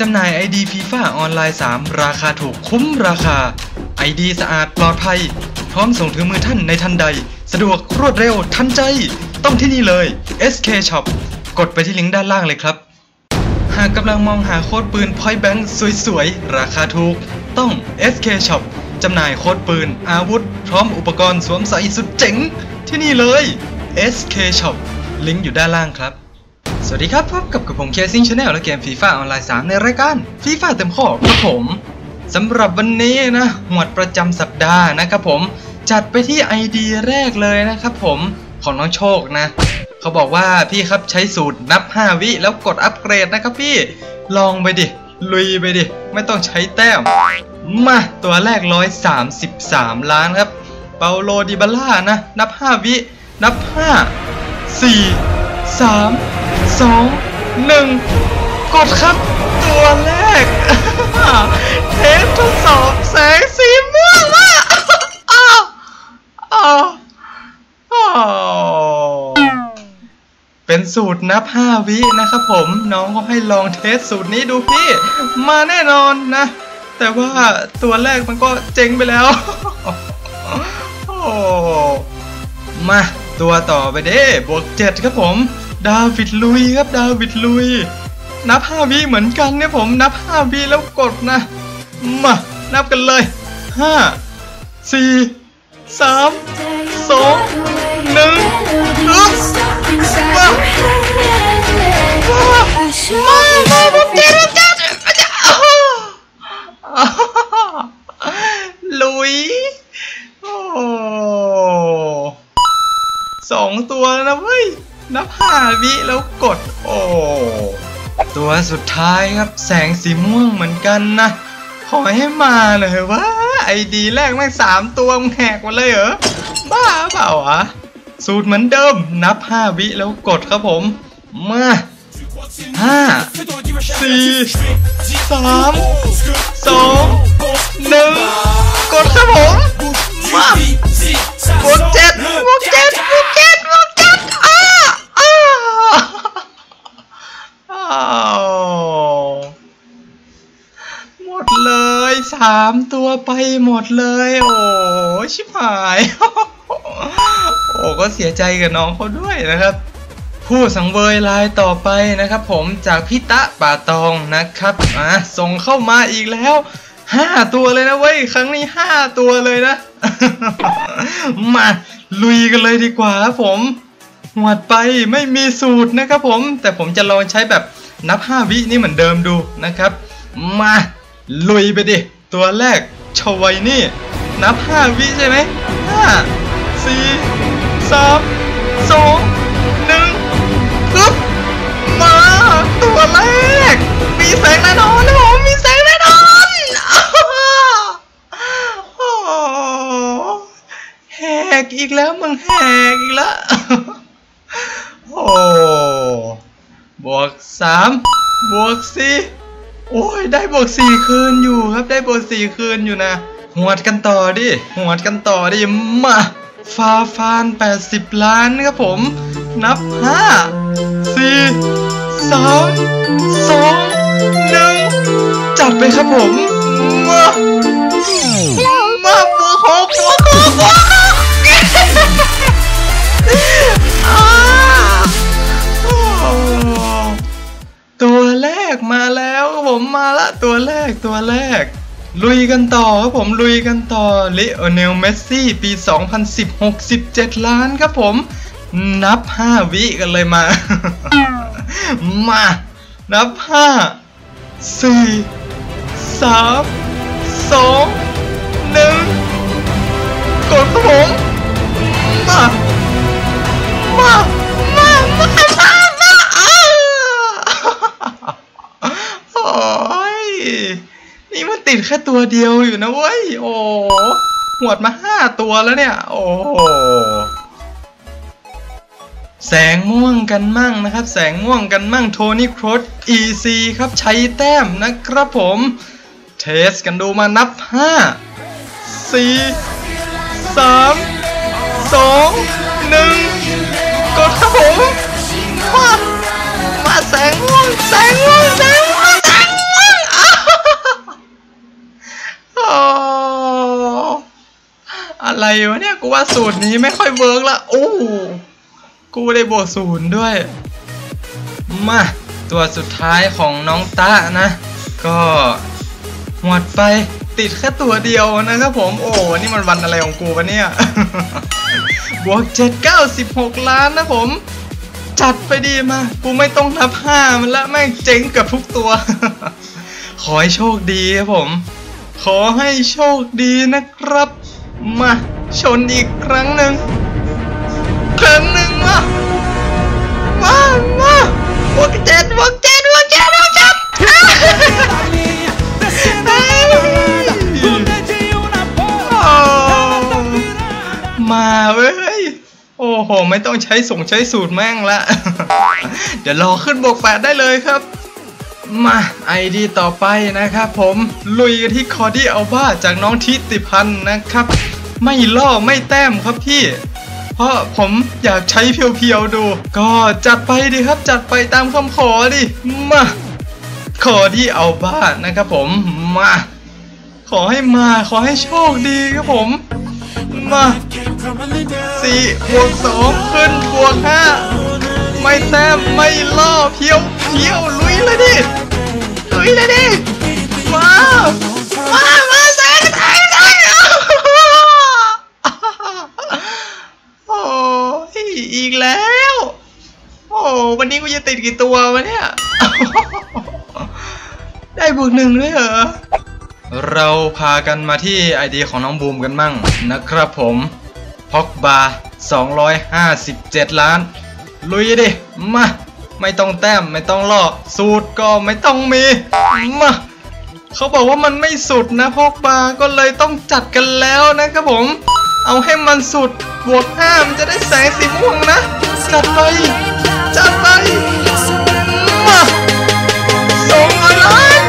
จำหน่าย ID FIFA ออนไลน์ 3 ราคาถูกคุ้มราคา ID สะอาดปลอดภัย พร้อมส่งถึงมือท่านในทันใด สะดวกรวดเร็วทันใจ ต้องที่นี่เลย SK Shop กดไปที่ลิงก์ด้านล่างเลยครับ หากกำลังมองหาโค้ดปืน Point Blank สวยๆ ราคาถูก ต้อง SK Shop จำหน่ายโค้ดปืน อาวุธ พร้อมอุปกรณ์สวมใส่สุดเจ๋ง ที่นี่เลย SK Shop ลิงก์อยู่ด้านล่างครับ สวัสดีครับพบกับกับผมเคซิงชาแนลและเกมฟีฟ่าออนไลน์ 3 ในรายการฟีฟ่าเต็มข้อครับผมสำหรับวันนี้นะหมวดประจำสัปดาห์นะครับผม จัดไปที่ ID แรกเลยนะครับผมของน้องโชคนะ เขาบอกว่าพี่ครับใช้สูตรนับ 5 วิแล้วกดอัปเกรดนะครับพี่ลองไปดิ ลุยไปดิ ไม่ต้องใช้แต้ม มาตัวแรก 133 ล้านครับ เปาโลดิบาล่านะ นับ 5 วิ นับ 5 4 3 2 1 กดครับตัวแรก เทสทดสอบแสงสีม่วงอะอ้าวอ้าวอ้าวเป็นสูตรนับ 5 วินะครับผมน้องก็ให้ลองเทสสูตรนี้ดูพี่ มาแน่นอนนะ แต่ว่าตัวแรกมันก็เจ๊งไปแล้วโอ้มาตัวต่อไปเด้บวกเจ็ดครับผม ดาวิดลุยครับดาวิดลุย นับ5วิเหมือนกันเนี่ยผมนับ5วิแล้วกดนะ มานับกันเลย5 4 3 2 1อึ๊บมามามาบวกเจ็ดบวกเจ็ดลุยโอ้สองตัวแล้วนะเว้ย นับห้าวิแล้วกด โอ้ตัวสุดท้ายครับแสงสีม่วงเหมือนกันนะ ขอให้มาหน่อยว่าไอดีแรกแม่งสามตัวมึงแหกหมดเลยเหรอ บ้าเปล่าวะสูตรเหมือนเดิม นับห้าวิแล้วกดครับผม มาห้าสี่สามสองหนึ่งกดครับผม มาบวกเจ็ดบวกเจ็ดบวกเจ็ดบวกเจ็ดอ้าอ้าอ้าวหมดเลยสามตัวไปหมดเลย โอ้ชิบหาย โอ้ก็เสียใจกับน้องเขาด้วยนะครับผู้สังเวยรายต่อไปนะครับ ผมจากพิตะป่าตองนะครับอะส่งเข้ามาอีกแล้วห้าตัวเลยนะเว้ยครั้งนี้ห้าตัวเลยนะ มาลุยกันเลยดีกว่าครับผมหวดไปไม่มีสูตรนะครับผม แต่ผมจะลองใช้แบบนับ 5 วินี่เหมือนเดิมดูนะครับ มาลุยไปดิ ตัวแรกชวัยนี่ นับ 5 วิใช่ไหมห้าสี่สามสองหนึ่งปึ๊บมาตัวแรก มีแสงแน่นอนผมมีแสงแน่นอนโอ้แหกอีกแล้วมึงแหกอีกแล้วโอ้บวกสามบวกสี่ โอ้ยได้บวกสี่คืนอยู่ครับได้บวกสี่คืนอยู่นะหวดกันต่อดิหวดกันต่อดิมาฟาฟาน 80 ล้านครับผม นับห้าสี่สามสองหนึ่งจัดไปครับผมมามาบวกหกบวกหกบวหกตัวแรกมาแล้ว ผมมาละตัวแรกตัวแรก ลุยกันต่อครับผมลุยกันต่อลิโอเนลเมสซี่ปี 2010 67 ล้านครับผม นับ 5 วิกันเลยมา มา นับ 5 4 3 2 1 กดครับผมมามา ติดแค่ตัวเดียวอยู่นะเว้ย โอ้หวดมาห้าตัวแล้วเนี่ย โอ้แสงม่วงกันมั่งนะครับ แสงม่วงกันมั่งโทนี่ครส EC ครับใช้แต้มนะครับผม เทสกันดูมานับ 5 4 3 2 1 กดครับผมมามาแสงม่วงแสงม่วงแสง อะไรวะเนี่ยกูว่าสูตรนี้ไม่ค่อยเวิร์กละโอ้กูได้บวกศูนย์ด้วย มาตัวสุดท้ายของน้องตะนะ ก็หมดไปติดแค่ตัวเดียวนะครับผมโอ้นี่มันวันอะไรของกูวะเนี่ยบวกเจ็ดเก้าสิบหกล้านนะผม จัดไปดีมา กูไม่ต้องนับห้ามันละแม่งเจ๊งกับทุกตัว ขอให้โชคดีครับผม ขอให้โชคดีนะครับ มาชนอีกครั้งหนึ่งครั้งหนึ่งมามามาบวกเจ็ดบวกเจ็ดบวกเจ็ดบวกเจ็ดมาเว้ย โอ้โห ไม่ต้องใช้ส่งใช้สูตรแม่งละ เดี๋ยวรอขึ้นบวกแปดได้เลยครับมาไอดีต่อไปนะครับผมลุยกันที่คอดี้อัลบ้าจากน้องทิติพันธ์นะครับ ไม่ล่อไม่แต้มครับพี่ เพราะผมอยากใช้เพียวๆดู ก็จัดไปดิครับจัดไปตามคำขอดิ มาคอดี้อัลบ้านนะครับผมมา ขอให้มาขอให้โชคดีครับผม มาสี่บวกสองขึ้นบวกห้าไม่แต้มไม่ล่อเพียวเพียวลุยเลยดิลุยเลยดิมามา มาแซงแซงแซงโอ้ย อีกแล้ว โอ้วันนี้กูจะติดกี่ตัววะเนี่ย ได้บวกหนึ่งด้วยเหรอ เราพากันมาที่ไอเดียของน้องบูมกันมั่งนะครับผมพ็อกบา257 ล้าน ลุยดิ มา ไม่ต้องแต้มไม่ต้องล่อสูตรก็ไม่ต้องมี มาเขาบอกว่ามันไม่สุดนะพอกบาก็เลยต้องจัดกันแล้วนะครับผม เอาให้มันสุด บวกห้ามันจะได้แสงสีม่วงนะ จัดไป จัดไป มาสองร้อยล้าน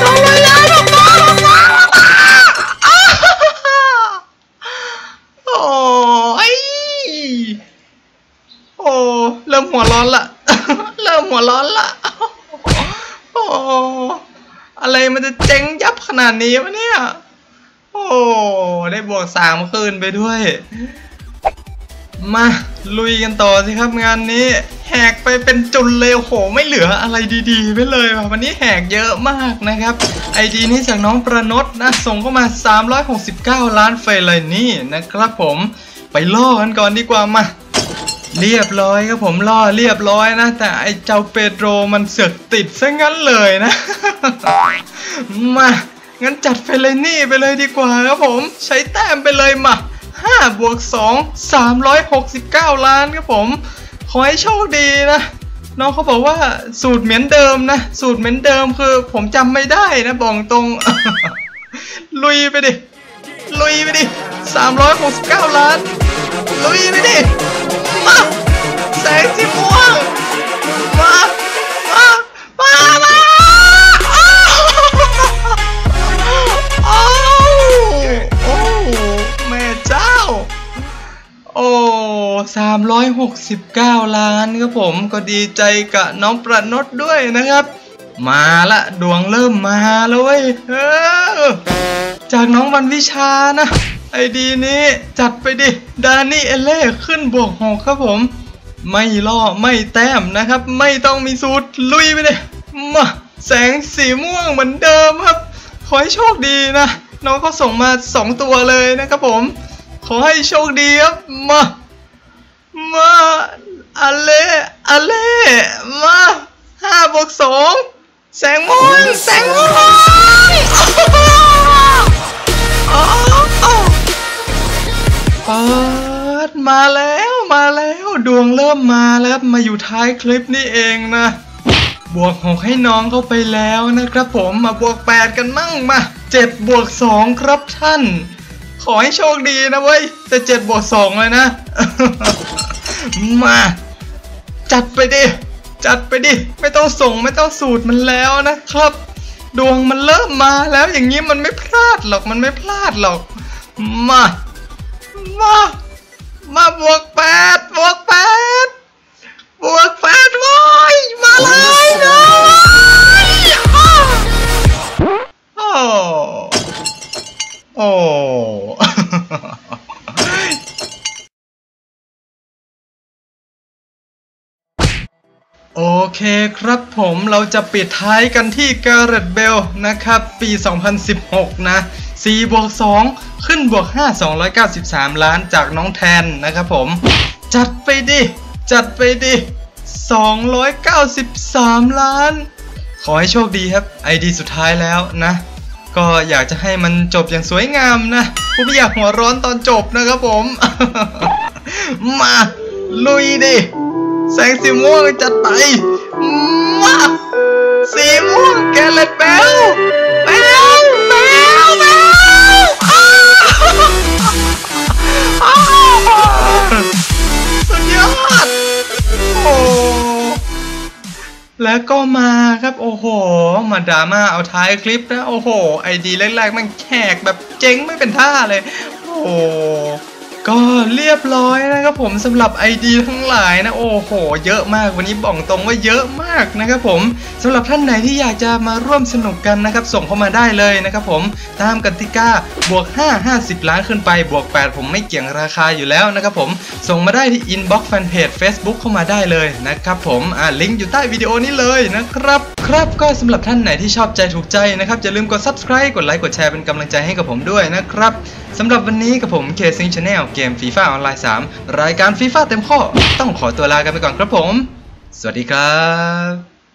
สองร้อยล้านออกมาออกมาออกมาอ้าโอ้ยโอ้เริ่มหัวร้อนละ เริ่มหัวร้อนละโอ้อะไรมันจะเจ๊งยับขนาดนี้วะเนี่ย โอ้ ได้บวกสามคืนไปด้วย มาลุยกันต่อสิครับงานนี้แหกไปเป็นจุนเลยโหไม่เหลืออะไรดีๆไปเลยวันนี้แหกเยอะมากนะครับไอดีนี้จากน้องประนดนะส่งเข้ามา 369 ล้านเฟรเลยนี่นะครับผมไปล่อกันก่อนดีกว่ามาเรียบร้อยครับผมล่อเรียบร้อยนะ แต่ไอเจ้าเปโตรมันเสือกติดซะงั้นเลยนะ มางั้นจัดเฟลนี่ไปเลยดีกว่าครับผม ใช้แต้มไปเลยมา 5บวก2 369 ล้านครับผม ขอให้โชคดีนะน้องเขาบอกว่าสูตรเหมือนเดิมนะ สูตรเหมือนเดิมคือ ผมจำไม่ได้นะบอกตรง ลุยไปดิ ลุยไปดิ 369 ล้าน ลุยไปดิ มาแสงสีม่วง 369 ล้านครับผมก็ดีใจกับน้องประนดด้วยนะครับ มาละดวงเริ่มมาแล้วเว้ยเออจากน้องวันวิชานะ ไอดีนี้จัดไปดิดานี่เอเล่ขึ้นบวกหกครับผม ไม่ล่อไม่แต้มนะครับ ไม่ต้องมีสูตรลุยไปเลยมาแสงสีม่วงเหมือนเดิมครับ ขอให้โชคดีนะ น้องก็ส่งมา 2 ตัวเลยนะครับผม ขอให้โชคดีครับมา มาอะเล่อะเล่มาห้าบวกสองแสงม่วงแสงม่วงอ๋ออ๋อเปิดมาแล้วมาแล้วดวงเริ่มมาแล้วมาอยู่ท้ายคลิปนี่เองนะ บวกหกให้น้องเข้าไปแล้วนะครับผมมาบวกแปดกันมั่งมาเจ็ดบวกสองครับท่าน ขอให้โชคดีนะเว้ยแต่เจ็ดบวกสองเลยนะ มา จัดไปดิ จัดไปดิ ไม่ต้องส่งไม่ต้องสูตรมันแล้วนะครับ ดวงมันเริ่มมาแล้วอย่างนี้มันไม่พลาดหรอกมันไม่พลาดหรอก มา มา มาบวกแปด เคครับผมเราจะปิดท้ายกันที่ก a เรตเบลนะครับ ปี 2016 นะ4บวก2ขึ้นบวก 5 293 ล้านจากน้องแทนนะครับผม จัดไปดิ จัดไปดิ 293 ล้าน ขอให้โชคดีครับไอดีสุดท้ายแล้วนะ ก็อยากจะให้มันจบอย่างสวยงามนะผมไม่อยากหัวร้อนตอนจบนะครับผม มา ลุยดิแสงสีม่วงจัดไป ม่วงแกเลตแบลแบลแบลแบลอ้าวอ้าวสุดยอด โอ้ แล้วก็มาครับโอ้โห มาดราม่าเอาท้ายคลิปนะ โอ้โห ไอดีแรกๆมันแขกแบบเจ๊งไม่เป็นท่าเลย โอ้ ก็เรียบร้อยนะครับผมสำหรับ ID ทั้งหลายนะโอ้โห เยอะมากวันนี้บอกตรงว่าเยอะมากนะครับผมสำหรับท่านไหนที่อยากจะมาร่วมสนุกกันนะครับส่งเข้ามาได้เลยนะครับผมตามกติกาบวก 5 50 ล้านขึ้นไปบวก 8 ผมไม่เกี่ยงราคาอยู่แล้วนะครับผมส่งมาได้ที่ inbox fanpage Facebook เข้ามาได้เลยนะครับผมอ่าลิงก์อยู่ใต้วิดีโอนี้เลยนะครับครับก็สำหรับท่านไหนที่ชอบใจถูกใจนะครับอย่าลืมกด subscribe กดไลค์กดแชร์เป็นกำลังใจให้กับผมด้วยนะครับ สำหรับวันนี้กับผมเคซิงชาแนลเกมฟีฟ่าออนไลน์ 3 รายการฟีฟ่าเต็มข้อ ต้องขอตัวลากันไปก่อนครับผม สวัสดีครับ